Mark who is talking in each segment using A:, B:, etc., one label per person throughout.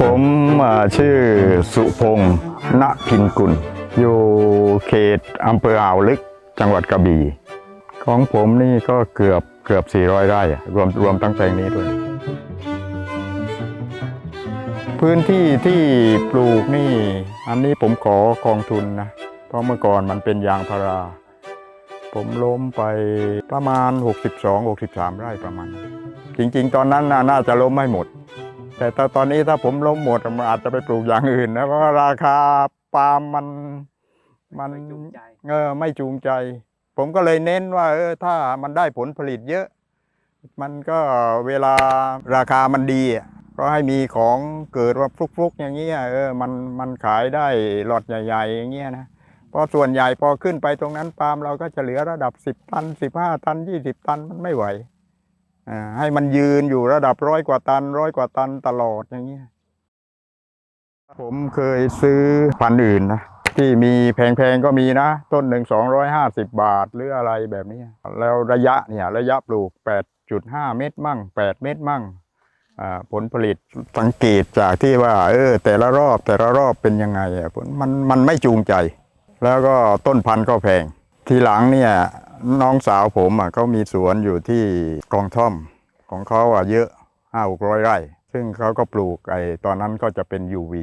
A: ผมชื่อสุพงศ์ณพินกุล อยู่เขตอำเภออ่าวลึกจังหวัดกระบี่ ของผมนี่ก็เกือบเกือบ 400 ไร่อะรวมรวมตั้งแปลงนี้ด้วย พื้นที่ที่ปลูกนี่ อันนี้ผมขอกองทุนนะ เพราะเมื่อก่อนมันเป็นยางพารา ผมล้มไปประมาณ 62-63 ไร่ประมาณ จริง ๆ ตอนนั้นน่าจะล้มไม่หมด แต่ถ้าตอนนี้ถ้าผมล้มหมดมันอาจจะไปปลูกอย่างอื่นนะเพราะว่าราคาปาล์มมันมัน
B: ไม่จูงใจ
A: เออไม่จูงใจ ผมก็เลยเน้นว่า เออถ้ามันได้ผลผลิตเยอะ มันก็เวลาราคามันดีอะก็ให้มีของเกิดว่าฟลุกๆอย่างเงี้ยเออมันมันขายได้หลอดใหญ่ ๆ อย่างเงี้ยนะเพราะส่วนใหญ่พอขึ้นไปตรงนั้นปาล์มเราก็จะเหลือระดับ 10 ตัน 15 ตัน 20 ตันมันไม่ไหวอ่า ให้มันยืนอยู่ระดับร้อยกว่าตัน ร้อยกว่าตันตลอดอย่างเงี้ยผมเคยซื้อพันธุ์อื่นนะที่มีแพงๆก็มีนะ ต้นหนึ่งสองร้อยห้าสิบบาทหรืออะไรแบบนี้ แล้วระยะเนี่ยระยะปลูก8.5เมตรมั่ง8เมตรมั่งผลผลิตสังเกตจากที่ว่า เออ แต่ละรอบแต่ละรอบเป็นยังไงอะผลมันมันไม่จูงใจ แล้วก็ต้นพันธุ์ก็แพง ทีหลังเนี่ย น้องสาวผมอะเขามีสวนอยู่ที่กองท่อมของเขาอะเยอะห้าหกร้อยไร่ ซึ่งเขาก็ปลูกไอ้ตอนนั้นก็จะเป็น UV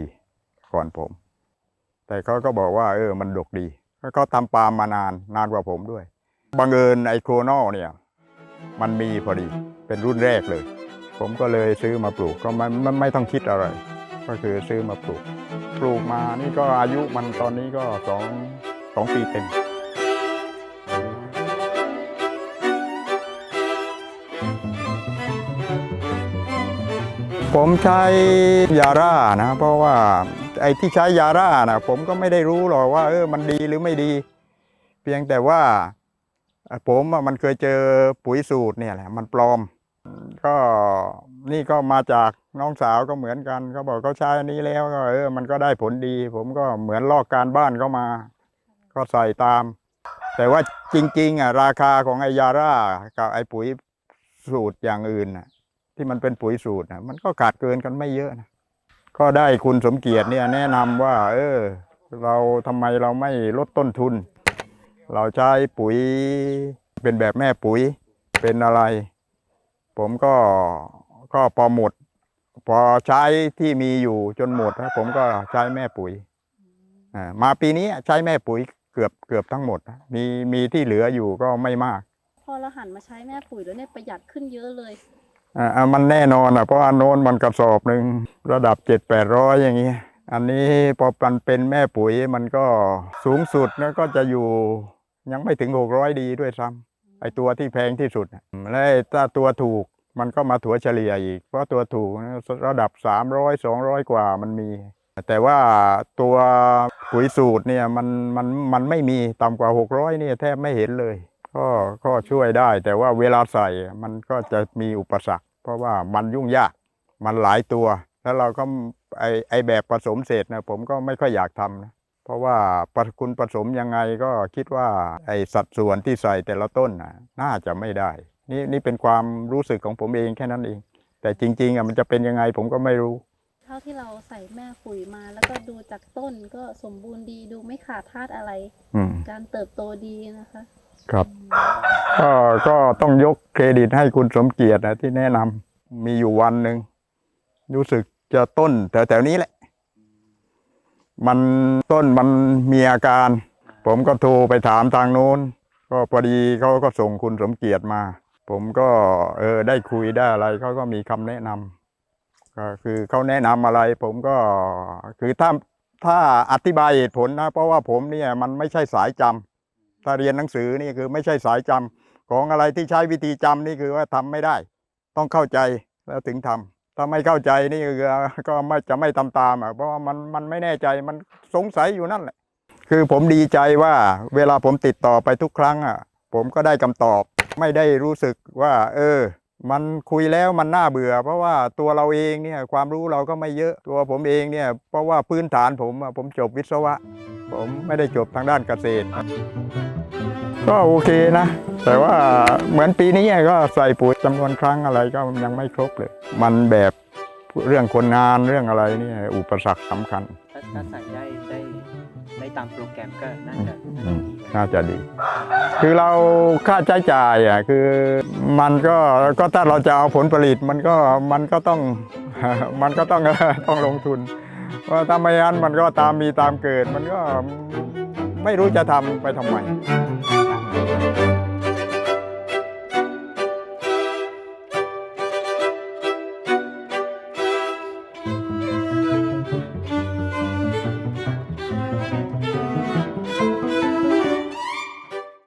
A: ก่อนผม แต่เขาก็บอกว่า เออมันดกดีแล้วเขาทำปาล์มมานานนานกว่าผมด้วย บังเอิญไอ้โครนอลเนี่ย มันมีพอดีเป็นรุ่นแรกเลย ผมก็เลยซื้อมาปลูกก็ไม่ไม่ไม่ต้องคิดอะไร ก็คือซื้อมาปลูก ปลูกมานี่ก็อายุมันตอนนี้ก็สองสองปีเต็ม ผมใช้ยาร่านะเพราะว่าไอ้ที่ใช้ยาร่านะผมก็ไม่ได้รู้หรอกว่าเออมันดีหรือไม่ดี เพียงแต่ว่า ผมมันเคยเจอปุ๋ยสูตรเนี่ยแหละมันปลอม ก็นี่ก็มาจากน้องสาวก็เหมือนกันเขาบอกเขาใช้อันนี้แล้วก็เออมันก็ได้ผลดี ผมก็เหมือนลอกการบ้านเข้ามา ก็ใส่ตาม แต่ว่าจริงๆอะราคาของไอยาร่ากับไอปุ๋ย สูตรอย่างอื่นนะที่มันเป็นปุ๋ยสูตรนะมันก็ขาดเกินกันไม่เยอะนะก็ได้คุณสมเกียรติเนี่ยแนะนำว่า เออ เราทำไมเราไม่ลดต้นทุน เราใช้ปุ๋ยเป็นแบบแม่ปุ๋ยเป็นอะไร ผมก็ก็พอหมด พอใช้ที่มีอยู่จนหมดนะผมก็ใช้แม่ปุ๋ยอ่ามาปีนี้ใช้แม่ปุ๋ยเกือบเกือบทั้งหมด มีมีที่เหลืออยู่ก็ไม่มาก
C: อเราหันมาใช้แม่ปุ๋ยแล้วเนี่ยประหยัดขึ้นเยอะเลย
A: อ่าอ่ามันแน่นอนอะเพราะอันโน้นมันกระสอบหนึ่งระดับเจ็ดแปดร้อยอย่างเงี้ยอันนี้พอมันเป็นแม่ปุ๋ยมันก็สูงสุดนะก็จะอยู่ยังไม่ถึงหกร้อยดีด้วยซ้ำไอตัวที่แพงที่สุดน่ะและไอ้ถ้าตัวถูกมันก็มาถัวเฉลี่ยอีก เพราะตัวถูกนะระดับสามร้อยสองร้อยกว่ามันมี แต่ว่าตัวปุ๋ยสูตรเนี่ยมันมันมันไม่มีต่ำกว่าหกร้อยเนี่ยแทบไม่เห็นเลย ก็ก็ช่วยได้ แต่ว่าเวลาใส่มันก็จะมีอุปสรรค เพราะว่ามันยุ่งยากมันหลายตัว แล้วเราก็ไอไอแบบผสมเสร็จนะผมก็ไม่ค่อยอยากทำนะเพราะว่าปะคุณผสมยังไงก็คิดว่าไอสัดส่วนที่ใส่แต่ละต้นนะน่าจะไม่ได้ นี่นี่เป็นความรู้สึกของผมเองแค่นั้นเอง แต่จริง ๆอะมันจะเป็นยังไงผมก็ไม่รู้
C: เท่าที่เราใส่แม่ปุ๋ยมา แล้วก็ดูจากต้นก็สมบูรณ์ดีดูไม่ขาดธาตุอะไร
A: อืม
C: การเติบโตดีนะคะ
A: ครับก็ก็ต้องยกเครดิตให้คุณสมเกียรตินะที่แนะนำมีอยู่วันหนึ่งรู้สึกจะต้นแถวๆนี้แหละ มันต้นมันมีอาการ ผมก็โทรไปถามทางโน้น ก็พอดีเขาก็ส่งคุณสมเกียรติมา ผมก็เออได้คุยได้อะไรเขาก็มีคำแนะนำก็คือเขาแนะนำอะไร ผมก็คือถ้าถ้าอธิบายเหตุผลนะ เพราะว่าผมเนี่ยมันไม่ใช่สายจำ ถ้าเรียนหนังสือนี่คือไม่ใช่สายจำของอะไรที่ใช้วิธีจำนี่คือว่าทำไม่ได้ ต้องเข้าใจแล้วถึงทำถ้าไม่เข้าใจนี่คือก็ไม่จะไม่ทำตามอะเพราะว่ามันมันไม่แน่ใจมันสงสัยอยู่นั่นแหละ คือผมดีใจว่าเวลาผมติดต่อไปทุกครั้งอะ ผมก็ได้คำตอบ ไม่ได้รู้สึกว่า เออมันคุยแล้วมันน่าเบื่อ เพราะว่าตัวเราเองเนี่ยความรู้เราก็ไม่เยอะตัวผมเองเนี่ยเพราะว่าพื้นฐานผมผมจบวิศวะ ผมไม่ได้จบทางด้านเกษตร ก็โอเคนะ แต่ว่าเหมือนปีนี้ก็ใส่ปุ๋ยจำนวนครั้งอะไรก็ยังไม่ครบเลย มันแบบพเรื่องคนงานเรื่องอะไรเนี่ยอุปสรรคสำคัญ
B: ถ้าถ้าใส่ได้ได้ได้ตามโปรแกรมก็น่าจะ
A: อืม
B: น่าจะดี
A: น่าจะดี คือเราค่าใช้จ่ายอะคือมันก็ก็ถ้าเราจะเอาผลผลิตมันก็มันก็ต้องมันก็ต้องต้องลงทุนเพราะถ้าไม่งั้นมันก็ตามมีตามเกิด มันก็ไม่รู้จะทำไปทำไม you